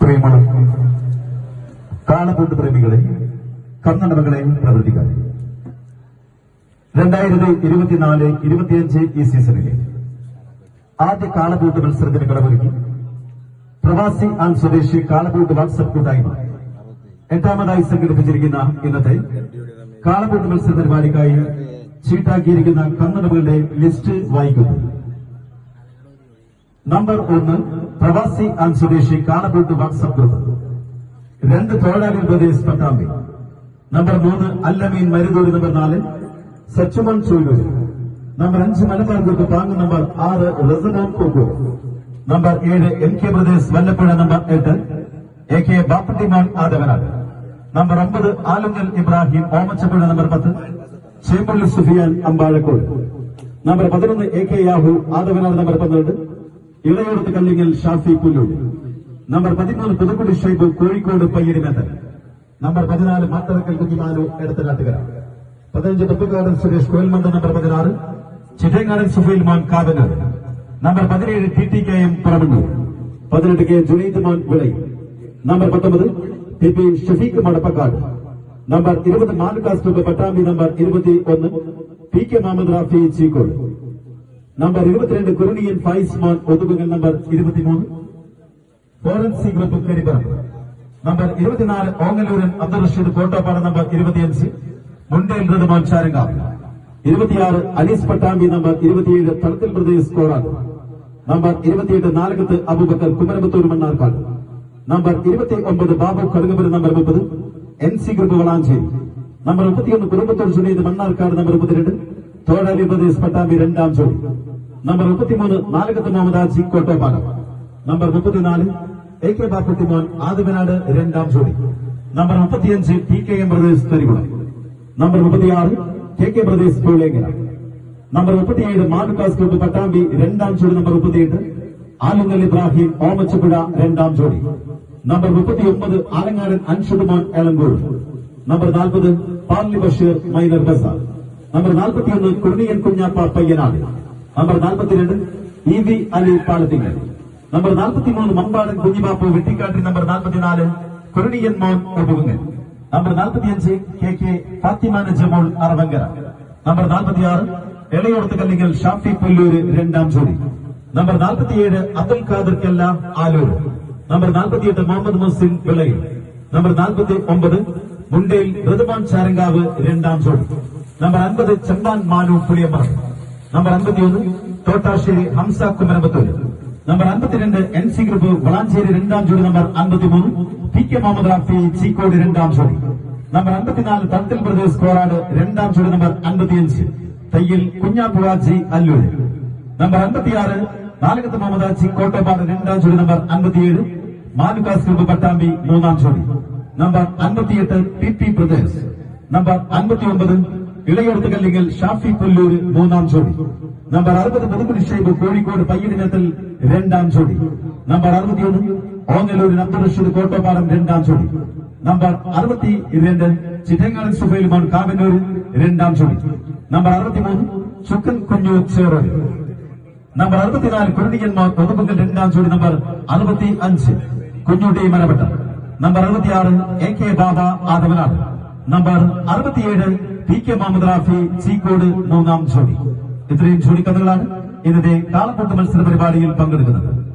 പ്രിയമുള്ള പ്രേമികളെ കർണടമകളെ പ്രവർത്തിക്കാൻ രണ്ടായിരത്തി ഇരുപത്തിനാല് ഇരുപത്തിയഞ്ച് ഈ സീസണിലെ ആദ്യ കാളപൂട്ട് മത്സരത്തിന് കടമൊരുക്കി പ്രവാസി ആൻ സ്വദേശി കാളപൂട്ട് വാട്സപ്പ് കൂട്ടായ്മ എട്ടാമതായി സംഘടിപ്പിച്ചിരിക്കുന്ന ഇന്നത്തെ കാളപൂട്ട് മത്സര പരിപാടിക്കായി ചീട്ടാക്കിയിരിക്കുന്ന കന്നടകളുടെ ലിസ്റ്റ് വായിക്കുന്നു. നമ്പർ ഒന്ന് പ്രവാസി ആൻഡ് സ്വദേശി കാണപ്പെട്ട് വാട്സപ്പ് ഗ്രൂപ്പ് രണ്ട് തൊഴിലാളി പ്രദേശ് പട്ടാമ്പി. നമ്പർ മൂന്ന് അല്ലമീൻ മരുതൂരി നമ്പർ നാല് സച്ചുമൻ ചൂലൂർ നമ്പർ അഞ്ച് മലബാർ ഗ്രൂപ്പ് പാങ് നമ്പർ ആറ് റസനാൻ കോക്കൂർ നമ്പർ ഏഴ് M K Pradesh Vallappuzha number എട്ട് എ കെ ബാപ്പട്ടിമാൻ ആദവനാട്. നമ്പർ ഒമ്പത് ആലങ്കൽ ഇബ്രാഹിം ഓമച്ചപ്പുഴ നമ്പർ പത്ത് ചേമ്പള്ളി സുഫിയാൻ അമ്പാഴക്കോട്. നമ്പർ പതിനൊന്ന് A K Yahu Athavanad number പന്ത്രണ്ട് ഇളയോടത്ത് കല്ലിങ്ങൽ ഷാഫി പുല്ലൂർ നമ്പർ പതിമൂന്ന് പുതുക്കുടി ഷൈബ് കോഴിക്കോട് പയ്യടിമേത്തൽ നമ്പർ പതിനാല് മാത്തറക്കൽ കുഞ്ഞിമാലു എടത്തനാട്ടുകര. പതിനഞ്ച് തൊപ്പക്കാടൻ സുരേഷ് കോയൽമന്ദ നമ്പർ പതിനാറ്. ചിറ്റേങ്ങാടൻ സുഫൈൽ മോൻ കാതന നമ്പർ പതിനേഴ് T T K M Paramannur പതിനെട്ട് കെ ജുനൈദ് മോൻ വിളൈ. നമ്പർ പത്തൊമ്പത് T P Shafeeq Madappakkad. Number ഇരുപത് ക്ലബ്ബ് പട്ടാമ്പി നമ്പർ ഇരുപത്തി ഒന്ന്. P K Muhammad Rafi Cheekode. Number ഇരുപത്തിരണ്ട് കുരുണിയൻ ഫൈസ്മാൻ ഒതുകുകൾ നമ്പർ ഇരുപത്തിമൂന്ന്. ഫോറൻസിക് ഗ്രൂപ്പ് കരിപ്പറമ്പ് നമ്പർ ഇരുപത്തിനാല് ഓങ്ങല്ലൂരൻ അബ്ദുൾ റഷീദ് കോട്ടോപ്പാട് നമ്പർ ഇരുപത്തിയഞ്ച്. മുണ്ടേൽ ഋതുമാൻ ചാരങ്കാവ്. ഇരുപത്തിയാറ് അനീസ് പട്ടാമ്പി നമ്പർ ഇരുപത്തിയേഴ് തളത്തിൽ പ്രദേശ് കോറാട് നമ്പർ ഇരുപത്തിയെട്ട് നാലകത്ത് അബൂബക്കർ കുമരമ്പത്തൂർ മണ്ണാർക്കാട്. നമ്പർ ഇരുപത്തി ഒമ്പത് ബാബു കടുങ്ങപുരം നമ്പർ മുപ്പത്. N C group Valanchery. Number മുപ്പത്തിയൊന്ന് കുടുംബത്തോട് സുനീത് മണ്ണാർക്കാട് നമ്പർ മുപ്പത്തിരണ്ട്. പട്ടാമ്പി രണ്ടാം ജോഡി. നമ്പർ മുപ്പത്തിമൂന്ന് നാലകത്ത് മുഹമ്മദ് ആജി കോട്ടോപ്പാലം നമ്പർ മുപ്പത്തിനാല് എ കെ ബാപ്പുട്ടിമോൻ ആദിമനാട് രണ്ടാം ജോഡി. നമ്പർ മുപ്പത്തിയഞ്ച് P K M Pradesh Karikulam number മുപ്പത്തിയാറ് K K Pradesh Poolenkara number മുപ്പത്തിയേഴ് മാനുക്കാസ് ഗ്രൂപ്പ് പട്ടാമ്പി രണ്ടാം ജോഡി നമ്പർ മുപ്പത്തിയെട്ട് ആലുങ്ങൽ ഇബ്രാഹിം ഓമച്ചപ്പുഴ രണ്ടാം ജോഡി. നമ്പർ മുപ്പത്തിയൊമ്പത് ആലങ്ങാടൻ അൻഷുദുമോൻ എളങ്കൂർ നമ്പർ നാൽപ്പത് പാർലി ബഷീർ മൈനർ ബസാർ. നമ്പർ നാൽപ്പത്തിയൊന്ന് കുർണിയൻ കുഞ്ഞാപ്പ പയ്യനാട്. നമ്പർ നാൽപ്പത്തിരണ്ട് ഇ വി അലി പാളത്തിങ്ങൾ നമ്പർ നാൽപ്പത്തിമൂന്ന് മമ്പാടൻ കുഞ്ഞിബാപ്പു വെട്ടിക്കാട്ടിൽ നമ്പർ നാൽപ്പത്തിനാല് കുരുണിയൻ മോൻ ഒടുവുങ്ങൽ നമ്പർ നാൽപ്പത്തിയഞ്ച് കെ കെ ഫാത്തിമാന ജമോൾ അറവങ്കര. നമ്പർ നാൽപ്പത്തിയാറ് എളയോടത്ത് കല്ലിങ്ങൽ ഷാഫി പുല്ലൂര് രണ്ടാം ജോഡി നമ്പർ നാൽപ്പത്തിയേഴ് അബ്ദുൽ ഖാദർ കെല്ല ആലൂർ. നമ്പർ നാൽപ്പത്തിയെട്ട് മുഹമ്മദ് മുസ്സിൻ വിളയിൽ. നമ്പർ നാൽപ്പത്തി ഒമ്പത് മുണ്ടയിൽ ഋതുമാൻ ചാരങ്കാവ് രണ്ടാം ജോഡി നമ്പർ അൻപത് ചെമ്പാൻ മാനു പുളിയമ്പറം നമ്പർ അൻപത്തിയൊന്ന് തോട്ടാശ്ശേരി ഹംസ കുമരമ്പത്തൂർ നമ്പർ അൻപത്തിരണ്ട് എൻ സി ഗ്രൂപ്പ് വളാഞ്ചേരി രണ്ടാം ജോഡി നമ്പർ അൻപത്തിമൂന്ന് പി കെ മുഹമ്മദ് റാഫി ചീക്കോട് രണ്ടാം ജോഡി. നമ്പർ അൻപത്തിനാല് തത്തിൽ പ്രദേശ് കോറാട് രണ്ടാം ജോഡി നമ്പർ അൻപത്തിയഞ്ച് തയ്യിൽ കുഞ്ഞാപ്പുഴാജി അല്ലൂർ നമ്പർ അൻപത്തിയാറ് നാലകത്ത് മുഹമ്മദ് ആജി കോട്ടോപ്പാട് രണ്ടാം ജോഡി നമ്പർ അൻപത്തിയേഴ് മാനുകാസ് ഗ്രൂപ്പ് പട്ടാമ്പി മൂന്നാം ജോഡി. നമ്പർ അൻപത്തിയെട്ട് പി പി പ്രദേശ്. നമ്പർ അൻപത്തിയൊമ്പത് ഇളയോർത്ത് കല്ലിങ്ങൽ ഷാഫി പുല്ലൂര് മൂന്നാം ജോഡി. നമ്പർ അറുപത് പുതുക്കുടി ഷൈബ് കോഴിക്കോട് പയ്യടിനത്തിൽ രണ്ടാം ജോഡി. നമ്പർ അറുപത്തിയൊന്ന് ഓങ്ങല്ലൂരിൽ അബ്ദുൾ റഷീദ് കോട്ടോപ്പാടം രണ്ടാം ജോഡി. നമ്പർ അറുപത്തി രണ്ട് ചിറ്റങ്ങാടൻ സുബൈൽ മോൻ കാവന്നൂർ രണ്ടാം ജോഡി. നമ്പർ അറുപത്തിമൂന്ന് ചുക്കൻ കുഞ്ഞു ചേറോലി. നമ്പർ അറുപത്തിനാല് കുരുണിയന്മാർ ഒതുമ്പുകൾ രണ്ടാം ജോഡി നമ്പർ അറുപത്തി അഞ്ച് കുഞ്ഞുട്ടി മലപ്പെട്ട. നമ്പർ അറുപത്തിയാറ് A K Baba Adavanad. Number അറുപത്തിയേഴ് പി കെ മുഹമ്മദ് റാഫി ചീക്കോട് മൂന്നാം ജോഡി. ഇത്രയും ജോഡി കഥകളാണ് ഇന്നത്തെ കാളപ്പൊട്ട് മത്സര പരിപാടിയിൽ പങ്കെടുക്കുന്നത്.